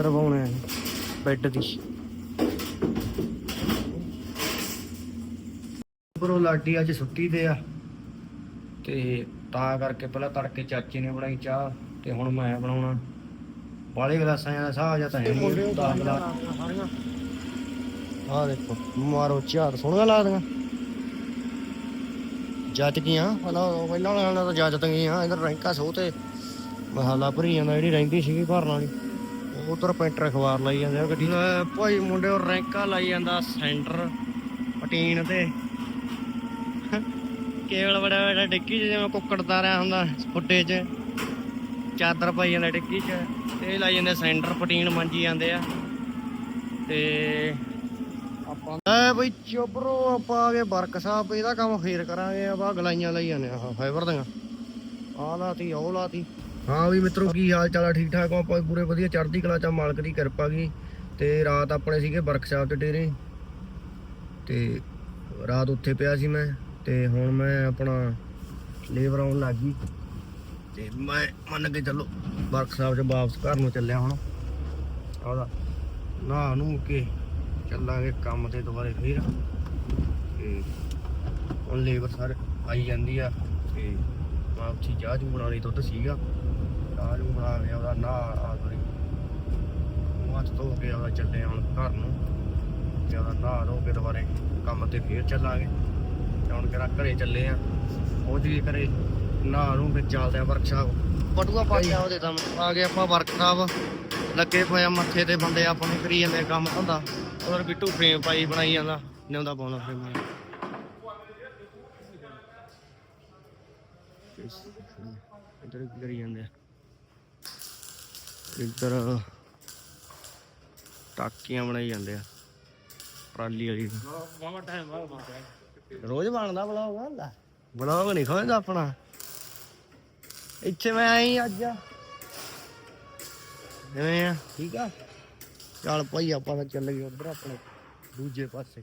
ਚਾਦਰ ਪਾਉਣੇ ਬੈੱਡ ਦੀ ਬਰੋ ਲਾਡੀ ਅੱਜ ਛੁੱਟੀ ਤੇ ਆ। ਤੇ ਤਾਂ ਕਰਕੇ ਪਹਿਲਾਂ ਤੜਕੇ ਚਾਚੇ ਨੇ ਬਣਾਈ ਚਾਹ ਤੇ ਹੁਣ ਮੈਂ ਬਣਾਉਣਾ। ਬਾਲੇ ਗਲਾਸਾਂ ਦਾ ਸਾਹ ਜਾਂ ਤਾਂ ਹੈ ਨਹੀਂ 10 ਗਲਾਸ ਆ ਦੇਖੋ ਮਾਰੋ ਚਾਰ ਸੋਹਣੀਆਂ ਲਾ ਦੀਆਂ ਜੱਜ ਗਈਆਂ ਹਲਾ ਪਹਿਲਾਂ ਵਾਲਿਆਂ ਨਾਲ ਤਾਂ ਜੱਜ ਗਈਆਂ ਇਧਰ ਰੈਂਕਾ ਸੋ ਤੇ। ਮਸਾਲਾ ਭਰੀ ਜਾਂਦਾ ਜਿਹੜੀ ਰਹਿੰਦੀ ਸੀਗੀ ਭਰਨ ਵਾਲੀ। ਉਧਰ ਪੈਂਟਰ ਅਖਬਾਰ ਲਾਈ ਜਾਂਦੇ ਆ, ਗੱਡੀ ਲੈ ਭਾਈ ਮੁੰਡੇ ਉਹ ਰੈਂਕਾ ਲਾਈ ਜਾਂਦਾ ਸੈਂਟਰ, ਪਟੀਨ ਤੇ। ਕੇਵਲ ਬੜਾ ਬੜਾ ਡਿੱਕੀ 'ਚ ਜਿਵੇਂ ਕੁੱਕੜ ਤਾਰਿਆ ਹੁੰਦਾ, ਫੁੱਟੇ 'ਚ। ਚਾਦਰ ਪਾਈ ਜਾਂਦਾ ਡਿੱਕੀ 'ਚ ਤੇ ਲਾਈ ਜਾਂਦੇ ਸੈਂਟਰ, ਪਟੀਨ ਮੰਜੀ ਜਾਂਦੇ ਆ। ਤੇ ਆਪਾਂ ਐ ਬਈ ਚੋਬਰੋ ਆਪਾਂ ਆ ਗਏ ਵਰਕ ਸਾਹਿਬ ਇਹਦਾ ਕੰਮ ਫੇਰ ਕਰਾਂਗੇ, ਆਪਾਂ ਗਲਾਈਆਂ ਲਈ ਜਾਂਦੇ ਆ ਫਾਈਬਰ ਦੀਆਂ। ਆਹ ਲਾਤੀ, ਉਹ ਲਾਤੀ। ਹਾਂ ਵੀ ਮਿੱਤਰੋ, ਕੀ ਹਾਲ ਚਾਲ ਆ? ਠੀਕ ਠਾਕ ਹੋ ਆਪਾਂ ਪੂਰੇ ਵਧੀਆ, ਚੜ੍ਹਦੀ ਕਲਾ ਚ ਮਾਲਕ ਦੀ ਕਿਰਪਾ ਗਈ ਤੇ ਰਾਤ ਆਪਣੇ ਸੀਗੇ ਵਰਕਸ਼ਾਪ ਤੇ ਡੇਰੇ। ਤੇ ਰਾਤ ਉੱਥੇ ਪਿਆ ਸੀ ਮੈਂ, ਤੇ ਹੁਣ ਮੈਂ ਆਪਣਾ ਲੇਬਰ ਆਉਣ ਲੱਗ ਗਈ। ਤੇ ਮੈਂ ਮੰਨ ਕੇ ਚੱਲੋ ਵਰਕਸ਼ਾਪ ਚ ਵਾਪਸ ਘਰ ਨੂੰ ਚੱਲਿਆ ਹੁਣ। ਉਹਦਾ ਨਾ ਨੂੰ ਕੇ ਚੱਲਾਂਗੇ ਕੰਮ ਤੇ ਦੁਬਾਰੇ ਫੇਰ। ਤੇ ਹੁਣ ਲੇਬਰ ਸਰ ਆਈ ਜਾਂਦੀ ਆ, ਤੇ ਮੈਂ ਉੱਥੇ ਚਾਹ ਚੂ ਬਣਾ ਲਈ ਦੁੱਧ ਸੀਗਾ। ਚਾਹ ਬਣਾ ਲਿਆ, ਉਹਦਾ ਨਾ ਆ ਸੋਰੀ। ਹੱਥ ਧੋ ਕੇ ਉਹਦਾ ਚੱਲੇ ਹੁਣ ਘਰ ਨੂੰ, ਤੇ ਉਹਦਾ ਨਹਾ ਧੋ ਕੇ ਦੁਬਾਰੇ ਕੰਮ ਤੇ ਫੇਰ ਚੱਲਾਂਗੇ। ਤੇ ਹੁਣ ਕਿਹੜਾ ਘਰੇ ਚੱਲੇ ਆ ਉਹ ਜੀ ਘਰੇ ਨਹਾ ਨੂੰ ਫਿਰ ਚੱਲਦੇ ਆ ਵਰਕਸ਼ਾਪ ਪਟੂਆ ਪਾ ਗਿਆ ਉਹਦੇ ਤਾਂ ਆ ਗਏ ਆਪਾਂ ਵਰਕਸ਼ਾਪ ਲੱਗੇ ਪਏ ਮੱਥੇ ਤੇ ਬੰਦੇ ਆਪਾਂ ਨੂੰ ਕਰੀ ਜਾਂਦੇ ਕੰਮ ਧੰਦਾ। ਉਧਰ ਬਿੱਟੂ ਫਰੇਮ ਪਾਈ ਬਣਾਈ ਜਾਂਦਾ, ਨਿਉਂਦਾ ਪਾਉਂਦਾ ਫਰੇਮ ਇੱਧਰ ਕਰੀ ਜਾਂਦੇ ਆ। ਇੱਧਰ ਟਾਕੀਆਂ ਬਣਾਈ ਜਾਂਦੇ ਆ ਟਰਾਲੀ ਵਾਲੀ। ਵਾਵਾ ਟਾਈਮ ਵਾਵਾ ਰੋਜ਼ ਬਣਦਾ ਬਲੌਗ ਹੁੰਦਾ ਬਲੌਗ ਨਹੀਂ ਖੋਲਦਾ ਆਪਣਾ। ਇੱਥੇ ਮੈਂ ਆਈ ਅੱਜ। ਕਿਵੇਂ ਆ? ਠੀਕ ਆ? ਚੱਲ ਭਾਈ ਆਪਾਂ ਤਾਂ ਚੱਲ ਗਏ ਉਧਰ ਆਪਣੇ ਦੂਜੇ ਪਾਸੇ।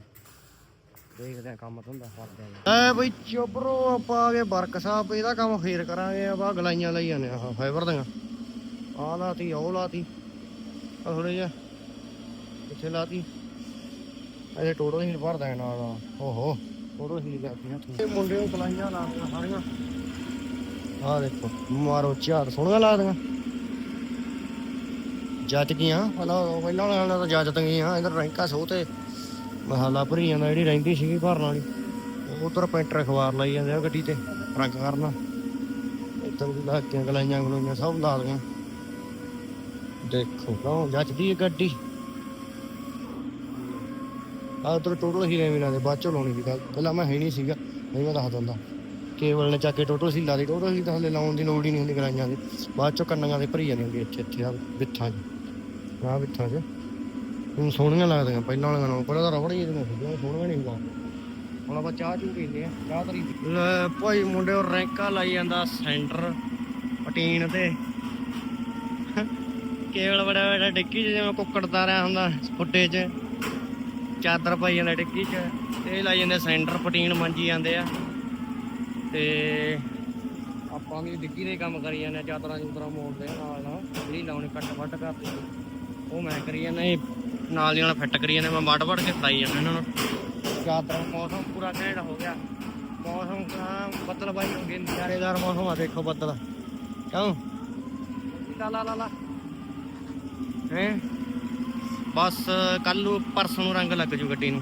ਦੇਖਦੇ ਆ ਕੰਮ ਧੰਦਾ ਕਰਦੇ ਆ। ਐ ਬਈ ਚੋਬਰੋ ਆਪਾਂ ਆ ਗਏ ਵਰਕ ਸਾਹਿਬ ਇਹਦਾ ਕੰਮ ਫੇਰ ਕਰਾਂਗੇ ਆਪਾਂ ਗਲਾਈਆਂ ਲਈ ਜਾਂਦੇ ਆ ਫਾਈਬਰ ਦੀਆਂ। ਆਹ ਲਾਤੀ ਉਹ ਲਾਤੀ। ਆ ਥੋੜੇ ਜਿਹਾ ਕਿੱਥੇ ਲਾਤੀ। ਅਜੇ ਟੋਟਲ ਹੀ ਭਰਦਾ ਨਾਲ ਓਹੋ ਟੋਟਲ ਹੀ ਲੱਗਦੀਆਂ ਇਹ ਮੁੰਡੇ ਉਹ ਗਲਾਈਆਂ ਲਾਤੀਆਂ ਸਾਰੀਆਂ। ਆਹ ਦੇਖੋ ਮਾਰੋ ਚਾਰ ਸੋਹਣੀਆਂ ਲਾ ਦੀਆਂ। ਜੱਜ ਗਈਆਂ ਹਲਾ ਪਹਿਲਾਂ ਵਾਲਿਆਂ ਨਾਲ ਤਾਂ ਜੱਜ ਗਈਆਂ ਇਧਰ ਰੈਂਕਾ ਸੋ ਤੇ ਮਸਾਲਾ ਭਰੀ ਜਾਂਦਾ ਜਿਹੜੀ ਰਹਿੰਦੀ ਸੀਗੀ ਭਰਨ ਵਾਲੀ। ਉਧਰ ਪੈਂਟਰ ਅਖਬਾਰ ਲਾਈ ਜਾਂਦੇ ਆ ਗੱਡੀ ਤੇ ਰੰਗ ਕਰਨਾ। ਇੱਧਰ ਵੀ ਲਾ ਕੇ ਗਲਾਈਆਂ ਗਲੋਈਆਂ ਸਭ ਲਾ ਦੀਆਂ। ਦੇਖੋ ਕੌਣ ਜੱਜਦੀ ਹੈ ਗੱਡੀ। ਆ ਉਧਰ ਟੋਟਲ ਹੀ ਐਵੇਂ ਲਾ ਦੇ ਬਾਅਦ ਚੋਂ ਲਾਉਣੀ ਸੀ ਗੱਲ। ਪਹਿਲਾਂ ਮੈਂ ਹੈ ਨਹੀਂ ਸੀਗਾ, ਨਹੀਂ ਮੈਂ ਦੱਸ ਦਿੰਦਾ ਕੇਵਲ ਨੇ ਚੱਕ ਕੇ ਟੋਟਲ ਸੀ ਲਾ ਦੀ ਟੋਟਲ ਸੀ ਤਾਂ ਹਲੇ ਲਾਉਣ ਦੀ ਲੋੜ ਹੀ ਨਹੀਂ ਹੁੰਦੀ ਗਲਾਈਆਂ ਦੀ। ਬਾਅਦ ਚੋਂ ਕੰਨਾਂ ਦੇ ਭਰੀ ਜਾਂਦੀ ਹੁੰਦੀ ਇੱਥੇ ਇੱਥੇ ਆ ਬਿੱਥਾਂ 'ਚ। ਆ ਬਿੱਥਾਂ 'ਚ। ਹੁਣ ਸੋਹਣੀਆਂ ਲੱਗਦੀਆਂ, ਪਹਿਲਾਂ ਵਾਲੀਆਂ ਨਾਲੋਂ ਪਹਿਲਾਂ ਤਾਂ ਰਬੜ ਹੀ ਜਿਹੜੀਆਂ ਸੀਗੀਆਂ ਸੋਹਣੀਆਂ ਨਹੀਂ ਹੁੰਦੀਆਂ। ਹੁਣ ਆਪਾਂ ਚਾਹ ਚੂ ਪੀਂਦੇ ਆ ਚਾਹ ਤਰੀ ਲੈ ਭਾਈ ਮੁੰਡੇ, ਉਹ ਰੈਂਕਾ ਲਾਈ ਜਾਂਦਾ ਸੈਂਟਰ, ਪਟੀਨ ਤੇ। ਕੇਵਲ ਬੜਾ ਬੜਾ ਡਿੱਕੀ 'ਚ ਜਿਵੇਂ ਕੁੱਕੜ ਤਾਰਿਆ ਹੁੰਦਾ ਫੁੱਟੇ 'ਚ। ਚਾਦਰ ਪਾਈ ਜਾਂਦਾ ਡਿੱਕੀ 'ਚ। ਤੇ ਇਹ ਲਾਈ ਜਾਂਦੇ ਸੈਂਟਰ ਪਟੀਨ ਮੰਜੀ ਜਾਂਦੇ ਆ। ਤੇ ਆਪਾਂ ਵੀ ਡਿੱਗੀ ਦੇ ਕੰਮ ਕਰੀ ਜਾਂਦੇ ਚਾਦਰਾਂ ਚੂਦਰਾਂ ਮੋੜਦੇ ਨਾਲ ਨਾਲ। ਜਿਹੜੀ ਲਾਉਣੀ ਕੱਟ ਵੱਟ ਕਰਦੀ। ਉਹ ਮੈਂ ਕਰੀ ਜਾਂਦਾ ਇਹ ਨਾਲ ਦੀ ਨਾਲ ਫਿੱਟ ਕਰੀ ਜਾਂਦੇ ਮੈਂ ਵੱਡ ਵੱਡ ਕੇ ਫਲਾਈ ਜਾਂਦਾ ਇਹਨਾਂ ਨੂੰ। ਚਾਦਰਾਂ ਮੌਸਮ ਪੂਰਾ ਘੈਂਟ ਹੋ ਗਿਆ। ਮੌਸਮ ਬੱਦਲ ਬਾਈ ਹੋ ਗਏ ਨਜ਼ਾਰੇਦਾਰ ਮੌਸਮ ਆ ਦੇਖੋ ਬੱਦਲ। ਕਿਉਂ? ਲਾ ਲਾ ਲਾ। ਹੈ? ਬਸ ਕੱਲ ਨੂੰ ਪਰਸੋਂ ਨੂੰ ਰੰਗ ਲੱਗ ਜੂ ਗੱਡੀ ਨੂੰ।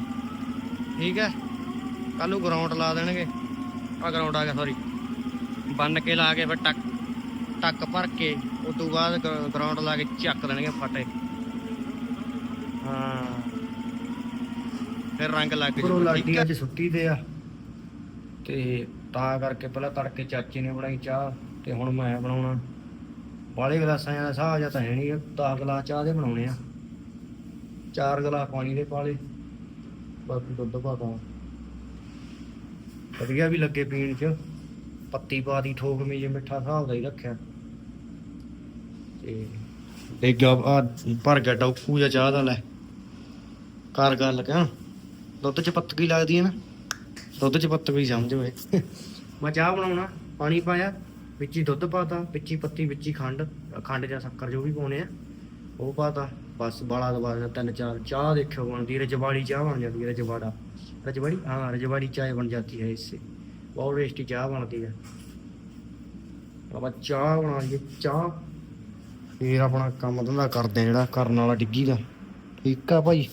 ਠੀਕ ਹੈ? ਕੱਲ ਨੂੰ ਗਰਾਊਂਡ ਲਾ ਦੇਣਗੇ। ਆ ਗਰਾਊਂਡ ਆ ਗਿਆ ਸੌਰੀ ਬੰਨ ਕੇ ਲਾ ਕੇ ਫਿਰ ਟੱਕ ਟੱਕ ਭਰ ਕੇ ਉਸ ਤੋਂ ਬਾਅਦ ਗਰਾਊਂਡ ਲਾ ਕੇ ਚੱਕ ਦੇਣਗੇ ਫਟੇ। ਹਾਂ। ਫਿਰ ਰੰਗ ਲੱਗ ਜੂ ਠੀਕ ਹੈ? ਅੱਜ ਛੁੱਟੀ ਤੇ ਆ। ਤੇ ਤਾਂ ਕਰਕੇ ਪਹਿਲਾਂ ਤੜਕੇ ਚਾਚੇ ਨੇ ਬਣਾਈ ਚਾਹ ਤੇ ਹੁਣ ਮੈਂ ਬਣਾਉਣਾ। ਬਾਲੇ ਗਲਾਸਾਂ ਦਾ ਸਾਹ ਜਾਂ ਤਾਂ ਹੈ ਨਹੀਂ 10 ਗਲਾਸ ਚਾਹ ਦੇ ਬਣਾਉਣੇ ਆ। ਚਾਰ ਗਲਾਸ ਪਾਣੀ ਦੇ ਪਾਲੇ ਬਾਕੀ ਦੁੱਧ ਪਾਤਾ ਵਧੀਆ ਵੀ ਲੱਗੇ ਪੀਣ ਚ, ਪੱਤੀ ਪਾ ਦੀ ਠੋਕ ਮੀ ਮਿੱਠਾ ਹਿਸਾਬ ਦਾ ਹੀ ਰੱਖਿਆ। ਤੇ ਇੱਕ ਆ ਭਰ ਗਿਆ ਟੌਕੂ ਜਾਂ ਚਾਹ ਦਾ ਲੈ। ਕਰ ਗੱਲ ਕਿਆ ਦੁੱਧ ਚ ਪੱਤਕੀ ਲੱਗਦੀ ਹੈ ਨਾ, ਦੁੱਧ ਚ ਪੱਤਕੀ ਸਮਝ ਓਏ। ਮੈਂ ਚਾਹ ਬਣਾਉਣਾ, ਪਾਣੀ ਪਾਇਆ। ਵਿੱਚ ਹੀ ਦੁੱਧ ਪਾਤਾ ਵਿੱਚ ਹੀ ਪੱਤੀ, ਵਿੱਚ ਹੀ ਖੰਡ ਖੰਡ ਜਾਂ ਸ਼ੱਕਰ ਜੋ ਵੀ ਪਾਉਨੇ ਆ, ਉਹ ਪਾਤਾ। ਬਸ ਬਾਲਾ ਦਬਾ ਤਿੰਨ ਚਾਰ ਚਾਹ ਦੇਖਿਓ ਬਣਦੀ, ਰਜਵਾੜੀ ਚਾਹ ਬਣ ਜਾਂਦੀ ਰਜਵਾੜਾ। ਰਜਵਾੜੀ? ਹਾਂ, ਰਜਵਾੜੀ ਚਾਹ ਬਣ ਜਾਂਦੀ ਹੈ ਇਸੇ। ਬਹੁਤ ਟੇਸਟੀ ਚਾਹ ਬਣਦੀ ਹੈ। ਆਪਾਂ ਚਾਹ ਬਣਾ ਲਈਏ, ਚਾਹ। ਫੇਰ ਆਪਣਾ ਕੰਮ ਧੰਦਾ ਕਰਦੇ ਜਿਹੜਾ, ਕਰਨ ਵਾਲਾ ਡਿੱਗੀ ਦਾ। ਠੀਕ ਆ ਭਾਈ।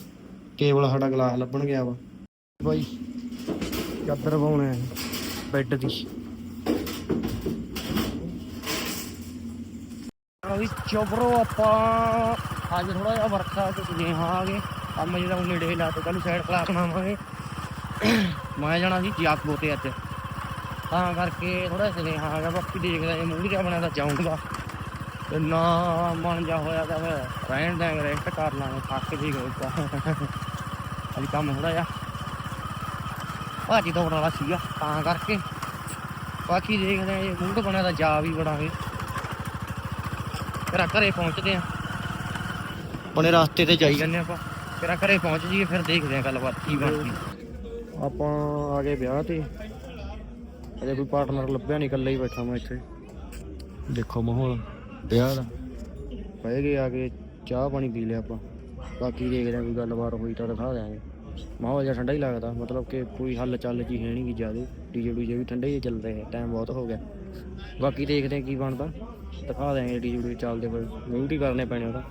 ਕੇਵਲ ਸਾਡਾ ਗਲਾਸ ਲੱਭਣ ਗਿਆ ਵਾ। ਭਾਈ, ਚਾਦਰ ਪਾਉਣਾ ਬੈੱਡ ਦੀ। ਵੀ ਚੋਬਰੋ ਆਪਾਂ ਅੱਜ ਥੋੜਾ ਜਿਹਾ ਵਰਖਾ ਤੇ ਸੁਨੇਹਾ ਆ ਗਏ ਕੰਮ ਜਿਹੜਾ ਉਹ ਨੇੜੇ ਲਾ ਤੇ ਕੱਲ ਸਾਈਡ ਕਲਾਸ ਬਣਾਵਾਂਗੇ। ਮੈਂ ਜਾਣਾ ਸੀ ਜਾਕਬੋ ਤੇ ਅੱਜ। ਤਾਂ ਕਰਕੇ ਥੋੜਾ ਸੁਨੇਹਾ ਆ ਗਿਆ, ਬਾਕੀ ਦੇਖਦਾ ਇਹ ਮੂਡ ਜਿਹਾ ਬਣਿਆ ਤਾਂ ਜਾਊਂਗਾ। ਤੇ ਨਾ ਮਨ ਜਾ ਹੋਇਆ ਤਾਂ ਫਿਰ ਰਹਿਣ ਦਾਂਗੇ ਰੈਸਟ ਕਰ ਲਾਂਗੇ, ਥੱਕ ਵੀ ਗਏ ਤਾਂ। ਅੱਜ ਕੰਮ ਥੋੜਾ ਜਿਹਾ ਭਾਜੀ ਦੌੜਨ ਵਾਲਾ ਸੀਗਾ, ਤਾਂ ਕਰਕੇ। ਬਾਕੀ ਦੇਖਦੇ ਆ ਜੇ ਮੂਡ ਬਣਿਆ ਤਾਂ ਜਾ ਵੀ ਬਣਾਵੇ। ਤੇਰਾ ਘਰੇ ਪਹੁੰਚਦੇ ਆ। ਆਪਣੇ ਰਸਤੇ ਤੇ ਜਾਈ ਜਾਂਦੇ ਆਪਾਂ। ਤੇਰਾ ਘਰੇ ਪਹੁੰਚ ਜੀਏ ਫਿਰ ਦੇਖਦੇ ਆ ਗੱਲਬਾਤ ਕੀ ਬਣਦੀ। ਆਪਾਂ ਆ ਗਏ ਵਿਆਹ ਤੇ। ਅਜੇ ਕੋਈ ਪਾਰਟਨਰ ਲੱਭਿਆ ਨਹੀਂ ਇਕੱਲਾ ਹੀ ਬੈਠਾ ਮੈਂ ਇੱਥੇ। ਦੇਖੋ ਮਾਹੌਲ ਵਿਆਹ ਦਾ। ਪਏ ਗਏ ਆ ਕੇ ਚਾਹ ਪਾਣੀ ਪੀ ਲਿਆ ਆਪਾਂ। ਬਾਕੀ ਦੇਖਦੇ ਆ ਕੋਈ ਗੱਲਬਾਤ ਹੋਈ ਤਾਂ ਦਿਖਾ ਦਿਆਂਗੇ। ਮਾਹੌਲ ਜਿਹਾ ਠੰਡਾ ਹੀ ਲੱਗਦਾ, ਮਤਲਬ ਕਿ ਕੋਈ ਹੱਲ ਚੱਲ ਜੀ ਹੈ ਨਹੀਂ ਗੀ ਜ਼ਿਆਦੇ। ਡੀਜੇ ਡੂਜੇ ਵੀ ਠੰਡੇ ਹੀ ਚੱਲ ਰਹੇ ਆ ਟਾਈਮ ਬਹੁਤ ਹੋ ਗਿਆ। ਬਾਕੀ ਦੇਖਦੇ ਆ ਕੀ ਬਣਦਾ। ਦਿਖਾ ਦਿਆਂਗੇ ਡੀਜੇ ਡੂਜੇ ਚੱਲਦੇ ਪਏ। ਮਿਊਟ ਹੀ ਕਰਨੇ ਪੈਣੇ ਉਹਦਾ।